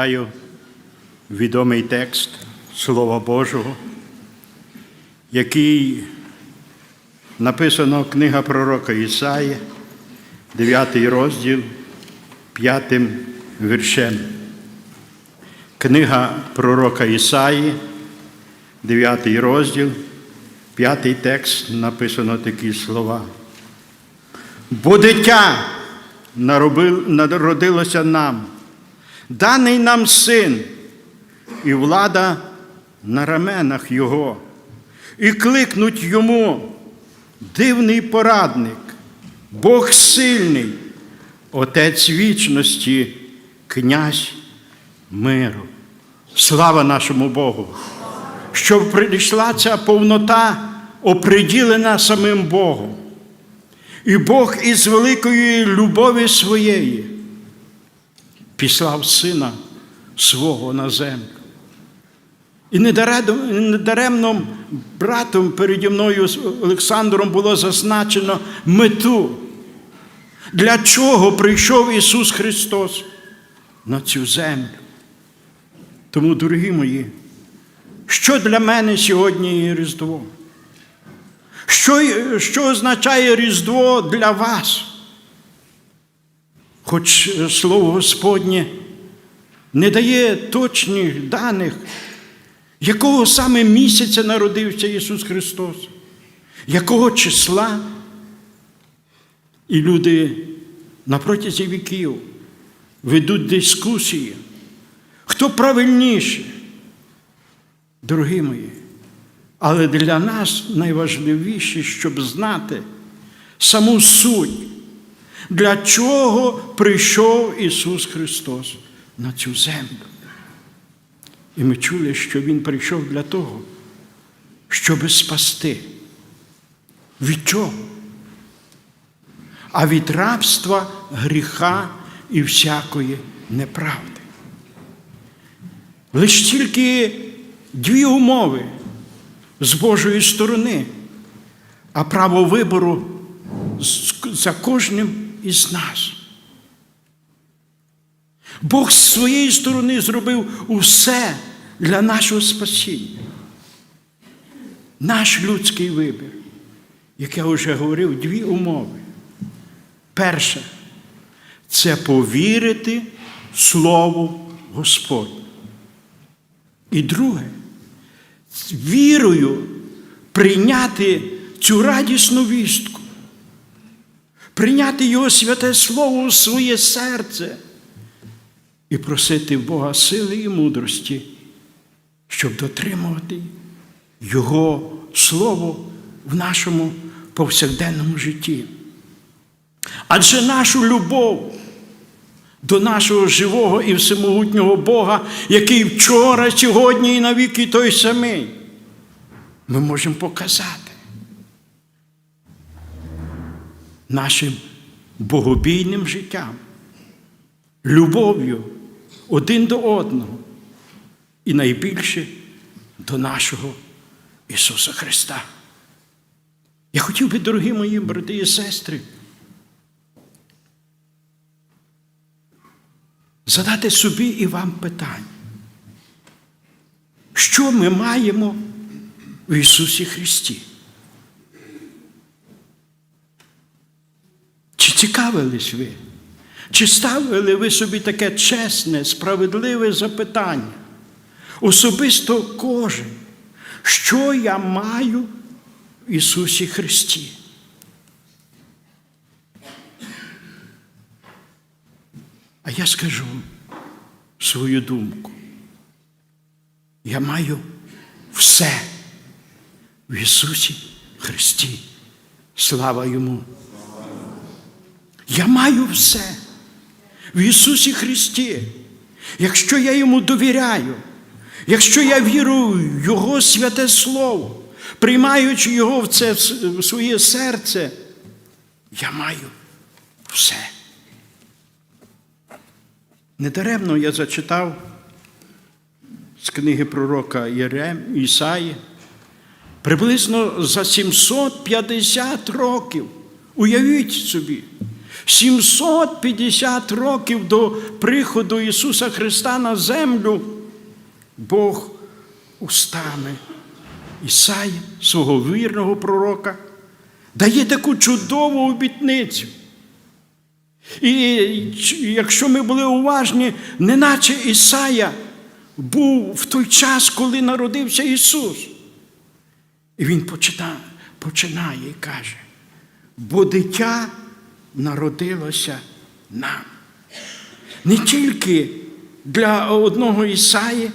Читаю відомий текст Слова Божого, який написано книга пророка Ісаї, 9 розділ, 5 віршем. Книга пророка Ісаї, 9 розділ, 5 текст написано такі слова. Бо дитя народилося нам, даний нам син, і влада на раменах Його, і кликнуть йому дивний порадник, Бог сильний, Отець вічності, князь миру. Слава нашому Богу! Щоб прийшла ця повнота, оприділена самим Богом. І Бог із великої любові своєї післав сина свого на землю. І недаремно братом переді мною Олександром було зазначено мету, для чого прийшов Ісус Христос на цю землю. Тому, дорогі мої, що для мене сьогодні є Різдво? Що, що означає Різдво для вас? Хоч е, Слово Господнє не дає точних даних, якого саме місяця народився Ісус Христос, якого числа. І люди на протязі віків ведуть дискусії, хто правильніше. Дорогі мої, але для нас найважливіше, щоб знати саму суть, для чого прийшов Ісус Христос на цю землю. І ми чули, що Він прийшов для того, щоб спасти. Від чого? А від рабства, гріха і всякої неправди. Лиш тільки дві умови з Божої сторони, а право вибору за кожним із нас. Бог з своєї сторони зробив усе для нашого спасіння. Наш людський вибір, як я вже говорив, дві умови. Перше це повірити Слову Господню. І друге, вірою прийняти цю радісну вістку, прийняти Його святе Слово у своє серце і просити Бога сили і мудрості, щоб дотримувати Його Слово в нашому повсякденному житті. Адже нашу любов до нашого живого і всемогутнього Бога, який вчора, сьогодні і навіки той самий, ми можемо показати нашим богобійним життям, любов'ю один до одного і найбільше до нашого Ісуса Христа. Я хотів би, дорогі мої брати і сестри, задати собі і вам питання. Що ми маємо в Ісусі Христі? Чи цікавились ви? Чи ставили ви собі таке чесне, справедливе запитання? Особисто кожен, що я маю в Ісусі Христі? А я скажу свою думку. Я маю все в Ісусі Христі. Слава Йому. Я маю все в Ісусі Христі. Якщо я йому довіряю, якщо я вірую в Його святе Слово, приймаючи Його в це в своє серце, я маю все. Недаремно я зачитав з книги пророка Єрем Ісаї приблизно за 750 років. Уявіть собі, 750 років до приходу Ісуса Христа на землю Бог устами Ісаї, свого вірного пророка, дає таку чудову обітницю. І якщо ми були уважні, неначе Ісая був в той час, коли народився Ісус. І Він починає і каже, бо дитя народилося нам. Не тільки для одного Ісаї,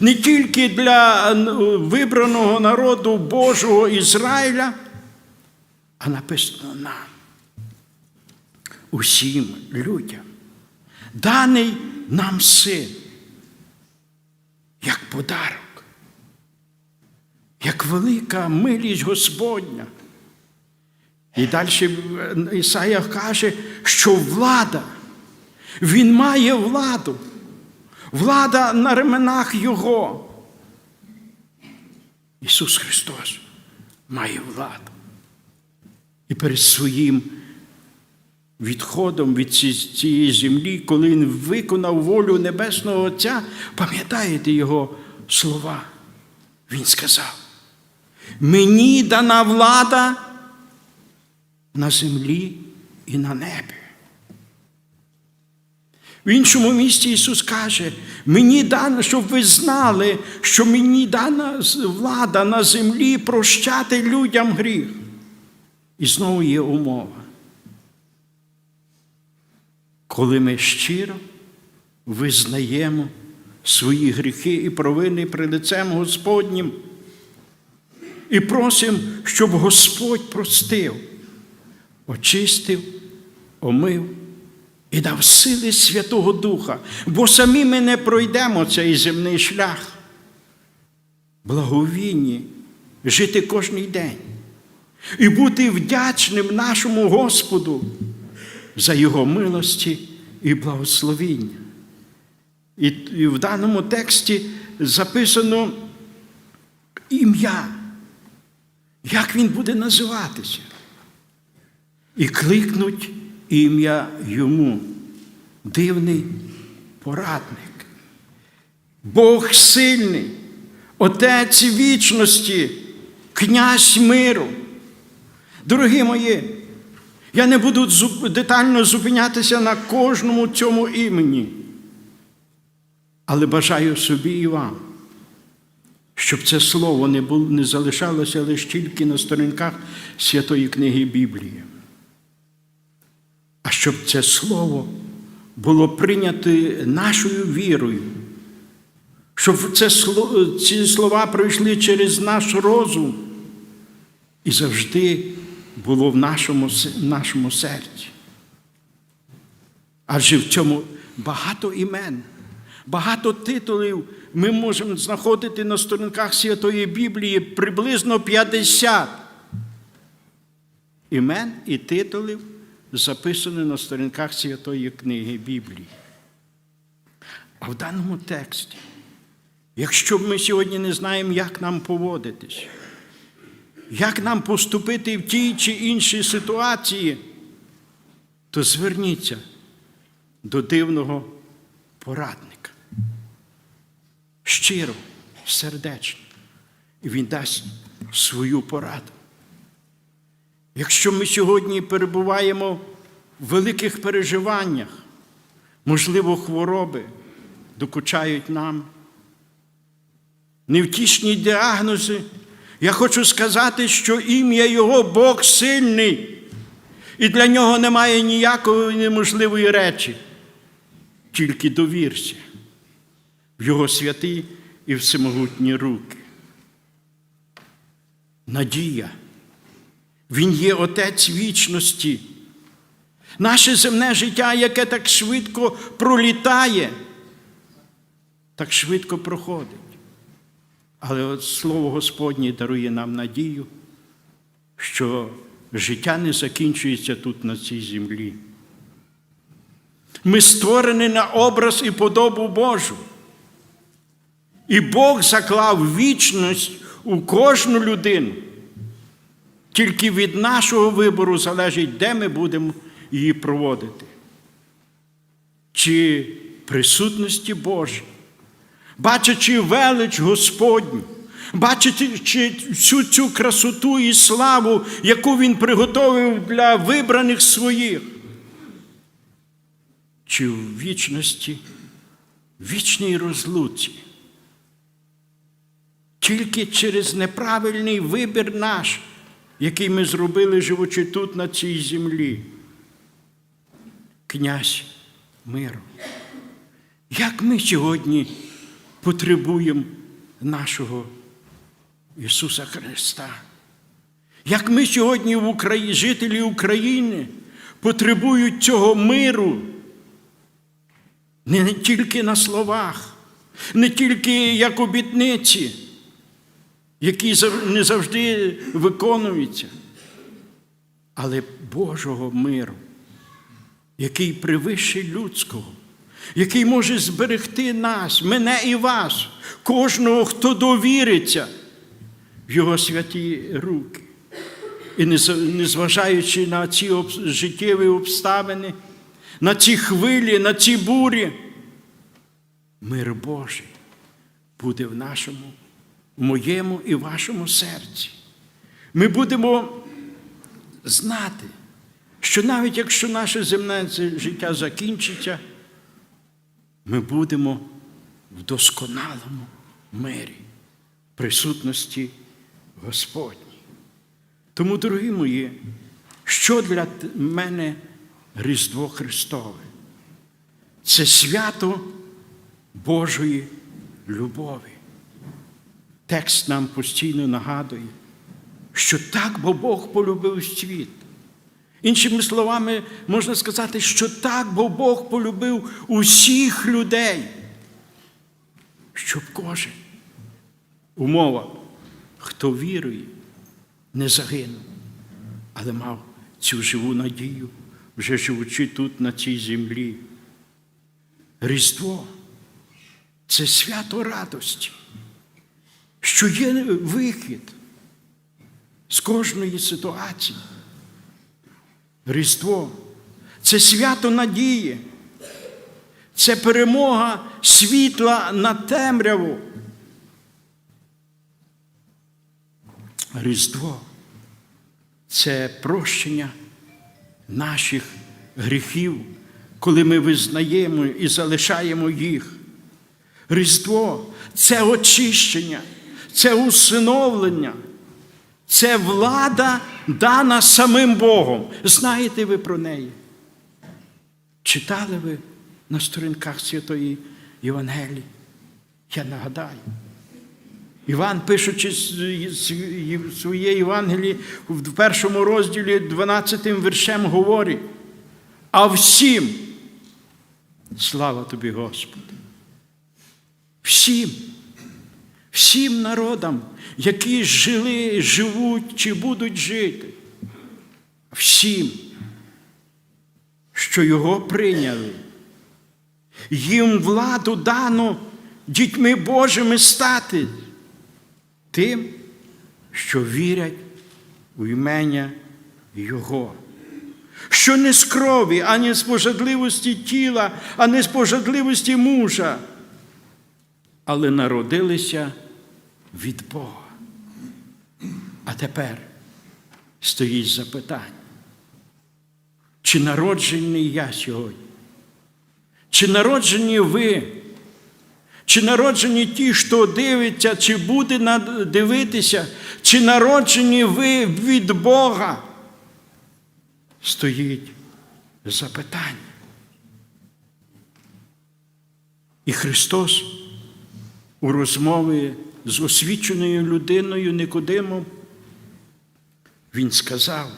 не тільки для вибраного народу Божого Ізраїля, а написано нам, усім людям. Даний нам син, як подарок, як велика милість Господня. І далі Ісая каже, що влада, він має владу, влада на ременах Його. Ісус Христос має владу. І перед своїм відходом від цієї землі, коли Він виконав волю Небесного Отця, пам'ятаєте Його слова? Він сказав: Мені дана влада на землі і на небі. В іншому місці Ісус каже, мені дано, щоб ви знали, що мені дана влада на землі прощати людям гріх. І знову є умова. Коли ми щиро визнаємо свої гріхи і провини перед лицем Господнім і просимо, щоб Господь простив очистив, омив і дав сили Святого Духа, бо самі ми не пройдемо цей земний шлях. Благовінні жити кожний день і бути вдячним нашому Господу за Його милості і благословіння. І, в даному тексті записано ім'я, як він буде називатися і кликнуть ім'я йому, дивний порадник. Бог сильний, Отець вічності, князь миру. Дорогі мої, я не буду детально зупинятися на кожному цьому імені, але бажаю собі і вам, щоб це слово не, було, не залишалося лише тільки на сторінках Святої книги Біблії а щоб це слово було прийнято нашою вірою, щоб це, ці слова пройшли через наш розум і завжди було в нашому, нашому серці. Адже в цьому багато імен, багато титулів ми можемо знаходити на сторінках Святої Біблії приблизно 50 імен і титулів записане на сторінках Святої книги Біблії. А в даному тексті, якщо ми сьогодні не знаємо, як нам поводитись, як нам поступити в тій чи іншій ситуації, то зверніться до дивного порадника. Щиро, сердечно, і він дасть свою пораду. Якщо ми сьогодні перебуваємо в великих переживаннях, можливо, хвороби докучають нам, невтішні діагнози, я хочу сказати, що ім'я Його Бог сильний, і для нього немає ніякої неможливої речі, тільки довірся в Його святі і всемогутні руки. Надія. Він є Отець вічності. Наше земне життя, яке так швидко пролітає, так швидко проходить. Але от Слово Господнє дарує нам надію, що життя не закінчується тут, на цій землі. Ми створені на образ і подобу Божу. І Бог заклав вічність у кожну людину. Тільки від нашого вибору залежить, де ми будемо її проводити. Чи присутності Божій, бачачи велич Господню, бачачи всю цю красоту і славу, яку Він приготовив для вибраних своїх, чи в вічності, вічній розлуці. Тільки через неправильний вибір наш, який ми зробили, живучи тут, на цій землі. Князь миру. Як ми сьогодні потребуємо нашого Ісуса Христа? Як ми сьогодні в Україні, жителі України, потребують цього миру, не тільки на словах, не тільки як обітниці, які не завжди виконуються, але Божого миру, який превище людського, який може зберегти нас, мене і вас, кожного, хто довіриться в Його святі руки. І незважаючи на ці життєві обставини, на ці хвилі, на ці бурі, мир Божий буде в нашому, моєму і вашому серці. Ми будемо знати, що навіть якщо наше земне життя закінчиться, ми будемо в досконалому мирі, присутності Господній. Тому, дорогі мої, що для мене Різдво Христове? Це свято Божої любові. Текст нам постійно нагадує, що так, бо Бог полюбив світ. Іншими словами, можна сказати, що так, бо Бог полюбив усіх людей, щоб кожен умова, хто вірує, не загинув, але мав цю живу надію, вже живучи тут, на цій землі. Різдво це свято радості, що є вихід з кожної ситуації. Різдво це свято надії, це перемога світла на темряву. Різдво це прощення наших гріхів, коли ми визнаємо і залишаємо їх. Різдво це очищення, це усиновлення, це влада дана самим Богом. Знаєте ви про неї? Читали ви на сторінках Святої Євангелії? Я нагадаю. Іван, пишучи своє Євангеліє в першому розділі 12 віршем, говорить, а всім, слава тобі, Господи, всім, всім народам, які жили, живуть чи будуть жити, всім, що його прийняли, їм владу дано дітьми Божими стати тим, що вірять у імення Його. Що не з крові, ані з пожадливості тіла, а не з пожадливості мужа, але народилися від Бога. А тепер стоїть запитання. Чи народжений я сьогодні? Чи народжені ви? Чи народжені ті, хто дивиться, чи буде дивитися, чи народжені ви від Бога? Стоїть запитання. І Христос у розмові з освіченою людиною Никодимом, Він сказав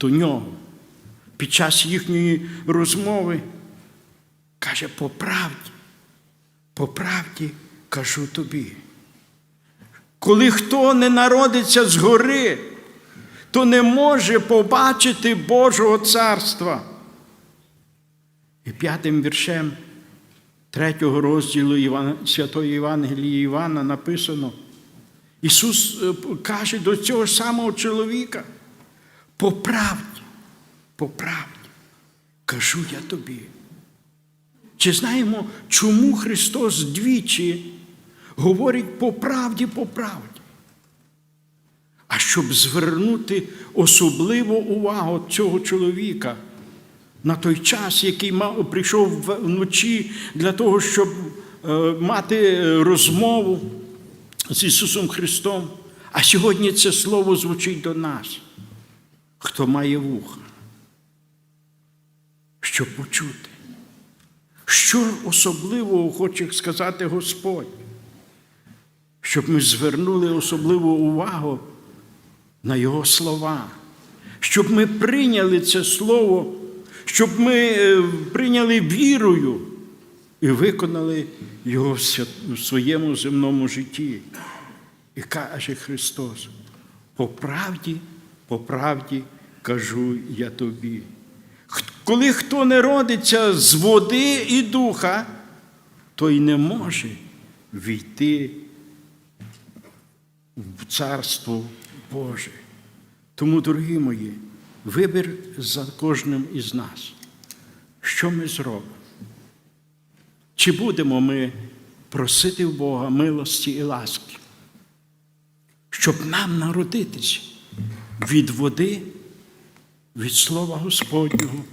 до нього під час їхньої розмови, каже, по правді, по правді кажу тобі. Коли хто не народиться згори, то не може побачити Божого царства. І п'ятим віршем третього розділу Святої Євангелії Івана написано, Ісус каже до цього самого чоловіка, по правді, по правді кажу я тобі. Чи знаємо, чому Христос двічі говорить по правді, по правді? А щоб звернути особливу увагу цього чоловіка на той час, який прийшов вночі для того, щоб е, мати розмову з Ісусом Христом. А сьогодні це слово звучить до нас. Хто має вуха, щоб почути, що особливого хоче сказати Господь, щоб ми звернули особливу увагу на Його слова, щоб ми прийняли це слово, щоб ми е, прийняли вірою і виконали його в своєму земному житті. І каже Христос: по правді, по правді кажу я тобі. Коли хто не родиться з води і духа, той не може війти в Царство Боже. Тому, дорогі мої, вибір за кожним із нас. Що ми зробимо? Чи будемо ми просити в Бога милості і ласки, щоб нам народитися від води, від Слова Господнього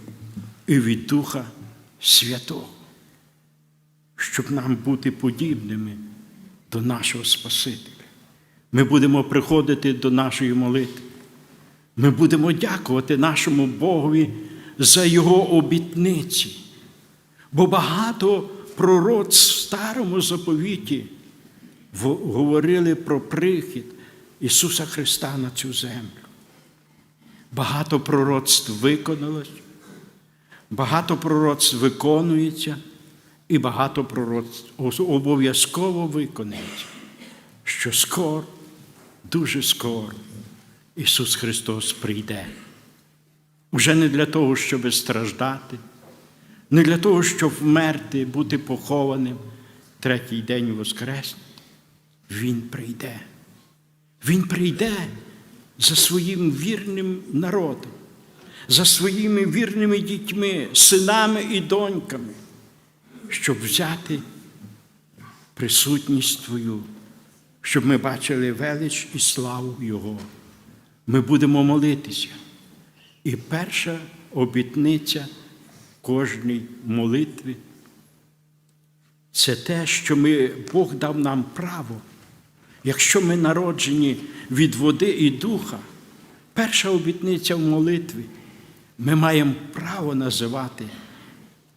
і від Духа Святого, щоб нам бути подібними до нашого Спасителя. Ми будемо приходити до нашої молитви. Ми будемо дякувати нашому Богові за Його обітниці. Бо багато пророцтв в старому заповіті говорили про прихід Ісуса Христа на цю землю. Багато пророцтв виконалось, багато пророцтв виконується, і багато пророцтв обов'язково виконується, що скоро, дуже скоро Ісус Христос прийде. Уже не для того, щоб страждати, не для того, щоб вмерти, бути похованим, третій день воскреснути. Він прийде. Він прийде за своїм вірним народом, за своїми вірними дітьми, синами і доньками, щоб взяти присутність Твою, щоб ми бачили велич і славу Його. Ми будемо молитися. І перша обітниця кожній молитві це те, що ми, Бог дав нам право. Якщо ми народжені від води і духа, перша обітниця в молитві, ми маємо право називати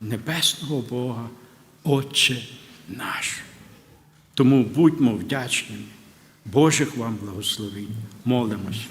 Небесного Бога Отче наш. Тому будьмо вдячними. Божих вам благословень. Молимось.